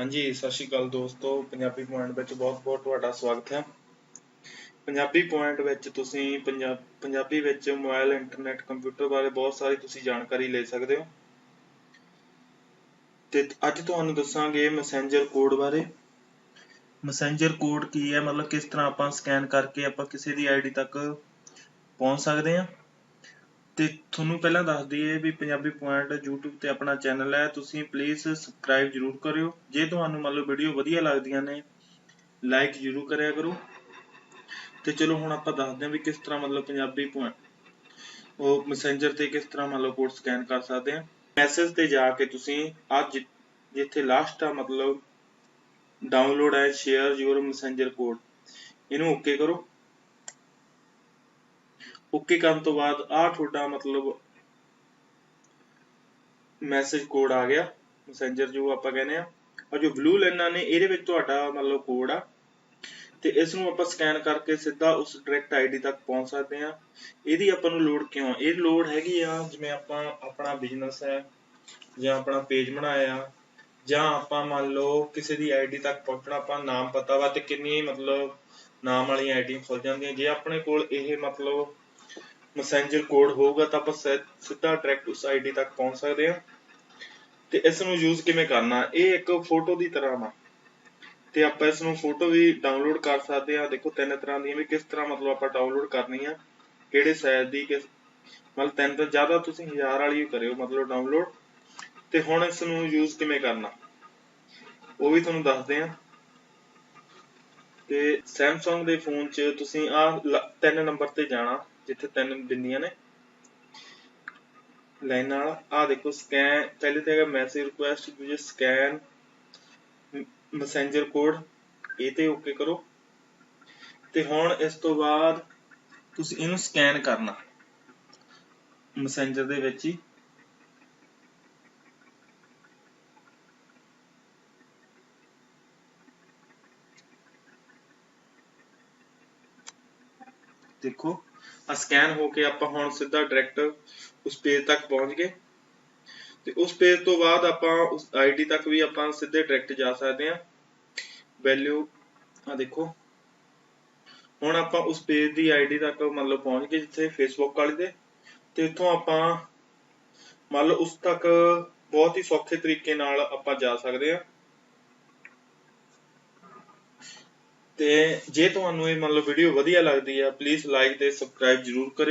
ਹਾਂਜੀ, ਸਤਿ ਸ਼੍ਰੀ ਅਕਾਲ ਦੋਸਤੋ। ਪੰਜਾਬੀ ਪੁਆਇੰਟ ਵਿੱਚ ਬਹੁਤ-ਬਹੁਤ ਤੁਹਾਡਾ ਸਵਾਗਤ ਹੈ। ਪੰਜਾਬੀ ਪੁਆਇੰਟ ਵਿੱਚ ਤੁਸੀਂ ਪੰਜਾ- ਪੰਜਾਬੀ ਵਿੱਚ ਮੋਬਾਈਲ ਇੰਟਰਨੈਟ ਕੰਪਿਊਟਰ ਬਾਰੇ ਬਹੁਤ ਸਾਰੀ ਤੁਸੀਂ ਜਾਣਕਾਰੀ ਲੈ ਸਕਦੇ ਹੋ। ਤੇ ਅੱਜ ਤੁਹਾਨੂੰ ਦੱਸਾਂਗੇ ਮੈਸੇਂਜਰ ਕੋਡ ਬਾਰੇ। ਮੈਸੇਂਜਰ ਕੋਡ ਕੀ ਹੈ? ਮਤਲਬ ਕਿਸ ਤਰ੍ਹਾਂ ਆਪਾਂ ਸਕੈਨ ਕਰਕੇ ਆਪਾਂ ਕਿਸੇ ਦੀ ਆਈਡੀ ਤੱਕ ਪਹੁੰਚ ਸਕਦੇ ਹਾਂ। ਤੇ ਤੁਹਾਨੂੰ ਪਹਿਲਾਂ ਦੱਸ ਦਈਏ ਵੀ ਪੰਜਾਬੀ ਪੁਆਇੰਟ YouTube ਤੇ ਆਪਣਾ ਚੈਨਲ ਹੈ, ਤੁਸੀਂ ਪਲੀਜ਼ ਸਬਸਕ੍ਰਾਈਬ ਜਰੂਰ ਕਰਿਓ। ਜੇ ਤੁਹਾਨੂੰ ਮੰਨ ਲਓ ਵੀਡੀਓ ਵਧੀਆ ਲੱਗਦੀਆਂ ਨੇ ਲਾਈਕ ਜਰੂਰ ਕਰਿਆ ਕਰੋ। ਤੇ ਚਲੋ ਹੁਣ ਆਪਾਂ ਦੱਸਦੇ ਹਾਂ ਵੀ ਕਿਸ ਤਰ੍ਹਾਂ ਮਤਲਬ ਪੰਜਾਬੀ ਪੁਆਇੰਟ, ਉਹ ਮੈਸੇਂਜਰ ਤੇ ਕਿਸ ਤਰ੍ਹਾਂ ਮੰਨ ਕੋਡ ਸਕੈਨ ਕਰ ਸਕਦੇ ਹਾਂ। ਮੈਸੇਜ ਤੇ ਜਾ ਕੇ ਤੁਸੀਂ ਅੱਜ ਜਿੱਥੇ ਲਾਸਟ ਆ ਮਤਲਬ ਡਾਊਨਲੋਡ ਹੈ ਸ਼ੇਅਰ ਯੂਰ ਮੈਸੇਂਜਰ ਕੋਡ ਇਹਨੂੰ ਓਕੇ ਕਰੋ। ਓਕੇ ਕਰਨ ਤੋਂ ਬਾਅਦ ਆਹ ਤੁਹਾਡਾ ਮਤਲਬ ਮੈਸੇਜ ਕੋਡ ਆ ਗਿਆ ਮੈਸੇਂਜਰ ਜੋ ਆਪਾਂ ਕਹਿੰਦੇ ਆ ਔਰ ਜੋ ਬਲੂ ਲਾਈਨਾਂ ਨੇ, ਇਹਦੇ ਵਿੱਚ ਤੁਹਾਡਾ ਮਤਲਬ ਕੋਡ ਆ। ਤੇ ਇਸ ਨੂੰ ਆਪਾਂ ਸਕੈਨ ਕਰਕੇ ਸਿੱਧਾ ਉਸ ਡਾਇਰੈਕਟ ਆਈਡੀ ਤੱਕ ਪਹੁੰਚ ਸਕਦੇ ਆ ਇਹਦੀ ਆਪਾਂ ਨੂੰ ਲੋਡ ਕਿਉਂ ਇਹ ਲੋਡ ਹੈਗੀ ਆ, ਜਿਵੇਂ ਆਪਾਂ ਆਪਣਾ ਬਿਜ਼ਨਸ ਹੈ, ਜਾਂ ਆਪਣਾ ਪੇਜ ਬਣਾਇਆ ਜਾਂ ਆਪਾਂ ਮੰਨ ਲਓ ਕਿਸੇ ਦੀ ਆਈਡੀ ਤੱਕ ਪਹੁੰਚਣਾ, ਆਪਾਂ ਨਾਮ ਪਤਾ ਵਾ ਤੇ ਕਿੰਨੀ ਮਤਲਬ ਨਾਮ ਵਾਲੀਆਂ ਆਈਡੀਆਂ ਖੁੱਲ ਜਾਂਦੀਆਂ। ਜੇ ਆਪਣੇ ਕੋਲ ਇਹ ਮਤਲਬ ਮੈਸੇਂਜਰ ਕੋਡ ਹੋਊਗਾ, ਤਾਂ ਆਪਾਂ ਸਿ- ਸਿੱਧਾ ਡਾਇਰੈਕਟ ਉਸ ਆਈਡੀ ਤੱਕ ਪਹੁੰਚ ਸਕਦੇ ਹਾਂ। ਤੇ ਇਸ ਨੂੰ ਯੂਜ਼ ਕਿਵੇਂ ਕਰਨਾ? ਇਹ ਇੱਕ ਫੋਟੋ ਦੀ ਤਰ੍ਹਾਂ ਵਾ। ਤੇ ਆਪਾਂ ਇਸ ਨੂੰ ਫੋਟੋ ਵੀ ਡਾਊਨਲੋਡ ਕਰ ਸਕਦੇ ਹਾਂ। ਦੇਖੋ, ਤਿੰਨ ਤਰ੍ਹਾਂ ਦੀਆਂ ਵੀ ਕਿਸ ਤਰ੍ਹਾਂ ਮਤਲਬ ਆਪਾਂ ਡਾਊਨਲੋਡ ਕਰਨੀ ਆ, ਕਿਹੜੇ ਸਾਈਜ਼ ਦੀ ਕਿਸ, ਮਤਲਬ ਤਿੰਨ ਤੋਂ ਜ਼ਿਆਦਾ ਤੁਸੀਂ ਹਜ਼ਾਰ ਵਾਲੀ ਕਰਿਓ, ਮਤਲਬ ਡਾਊਨਲੋਡ ਤੇ ਹੁਣ ਇਸ ਨੂੰ ਯੂਜ਼ ਕਿਵੇਂ ਕਰਨਾ? ਉਹ ਵੀ ਤੁਹਾਨੂੰ ਦੱਸਦੇ ਹਾਂ। ਤੇ Samsung ਦੇ ਫੋਨ 'ਚ ਤੁਸੀਂ ਆ ਤਿੰਨ ਨੰਬਰ ਤੇ ਜਾਣਾ। ਜਿੱਥੇ ਤਿੰਨ ਬਿੰਦੀਆਂ ਨੇ। ਲਾਈਨ ਨਾਲ ਆ ਦੇਖੋ ਸਕੈਨ ਪਹਿਲੇ ਤੇ ਹੈਗਾ ਮੈਸੇਜ ਰਿਕੁਐਸਟ ਦੂਜੇ ਸਕੈਨ ਮੈਸੇਂਜਰ ਕੋਡ ਇਹ ਤੇ ਓਕੇ ਕਰੋ। ਤੇ ਹੁਣ ਇਸ ਤੋਂ ਬਾਅਦ ਤੁਸੀਂ ਇਹਨੂੰ ਸਕੈਨ ਕਰਨਾ। ਮੈਸੇਂਜਰ ਦੇ ਵਿੱਚ ਹੀ। ਦੇਖੋ ਆ ਸਕੈਨ ਹੋ ਕੇ ਆਪਾਂ ਹੁਣ ਸਿੱਧਾ ਡਾਇਰੈਕਟ ਉਸ ਪੇਜ ਤੱਕ ਪਹੁੰਚ ਗਏ। ਤੇ ਉਸ ਪੇਜ ਤੋਂ ਬਾਅਦ ਆਪਾਂ ਉਸ ਆਈਡੀ ਤੱਕ ਵੀ ਆਪਾਂ ਸਿੱਧੇ ਡਾਇਰੈਕਟ ਜਾ ਸਕਦੇ ਹਾਂ। ਵੈਲਿਊ ਆ ਦੇਖੋ। ਹੁਣ ਆਪਾਂ ਉਸ ਪੇਜ ਦੀ ਆਈਡੀ ਤੱਕ ਮਤਲਬ ਪਹੁੰਚ ਗਏ ਜਿੱਥੇ ਫੇਸਬੁੱਕ ਵਾਲੀ ਦੇ। ਤੇ ਇੱਥੋਂ ਆਪਾਂ ਮੰਨ ਲਓ ਉਸ ਤੱਕ ਬਹੁਤ ਹੀ ਸੌਖੇ ਤਰੀਕੇ ਨਾਲ ਆਪਾਂ ਜਾ ਸਕਦੇ ਆ ਤੇ ਜੇ ਤੁਹਾਨੂੰ ਇਹ ਮਤਲਬ ਵੀਡੀਓ ਵਧੀਆ ਲੱਗਦੀ ਆ ਪਲੀਜ਼ ਲਾਈਕ ਤੇ ਸਬਸਕ੍ਰਾਈਬ ਜਰੂਰ ਕਰਿਓ।